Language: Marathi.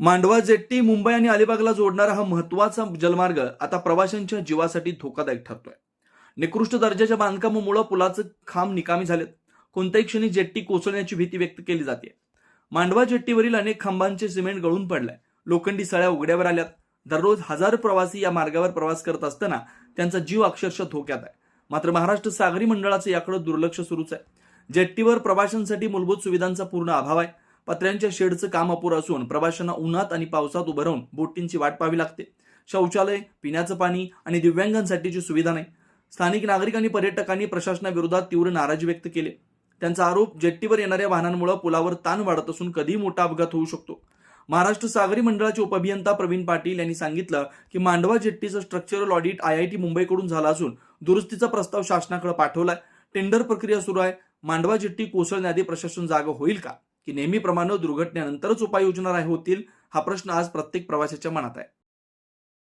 मांडवा जेट्टी मुंबई आणि अलिबागला जोडणारा हा महत्त्वाचा जलमार्ग आता प्रवाशांच्या जीवासाठी धोकादायक ठरतोय. निकृष्ट दर्जाच्या बांधकामामुळे पुलाचं खांब निकामी झालेत. कोणत्याही क्षणी जेट्टी कोसळण्याची भीती व्यक्त केली जाते. मांडवा जेट्टीवरील अनेक खांबांचे सिमेंट गळून पडलंय. लोखंडी सळ्या उघड्यावर आल्यात. दररोज हजार प्रवासी या मार्गावर प्रवास करत असताना त्यांचा जीव अक्षरशः धोक्यात आहे. मात्र महाराष्ट्र सागरी मंडळाचं याकडे दुर्लक्ष सुरूच आहे. जेट्टीवर प्रवाशांसाठी मूलभूत सुविधांचा पूर्ण अभाव आहे. पत्र्यांच्या शेडचं काम अपुरं असून प्रवाशांना उन्हात आणि पावसात उभं राहून बोटींची वाट पाहावी लागते. शौचालय पिण्याचं पाणी आणि दिव्यांगांसाठीची सुविधा नाही. स्थानिक नागरिक आणि पर्यटकांनी प्रशासनाविरोधात तीव्र नाराजी व्यक्त केली. त्यांचा आरोप जेट्टीवर येणाऱ्या वाहनांमुळे पुलावर ताण वाढत असून कधी मोठा अपघात होऊ शकतो. महाराष्ट्र सागरी मंडळाचे उपअभियंता प्रवीण पाटील यांनी सांगितलं की Mandwa जेट्टीचं structural audit I I T मुंबईकडून झाला असून दुरुस्तीचा प्रस्ताव शासनाकडे पाठवलाय. टेंडर प्रक्रिया सुरू आहे. मांडवा जेट्टी कोसळण्याआधी प्रशासन जागा होईल का? की नेहमीप्रमाणे दुर्घटनेनंतरच उपाययोजना होतील हा प्रश्न आज प्रत्येक प्रवाशाच्या मनात आहे.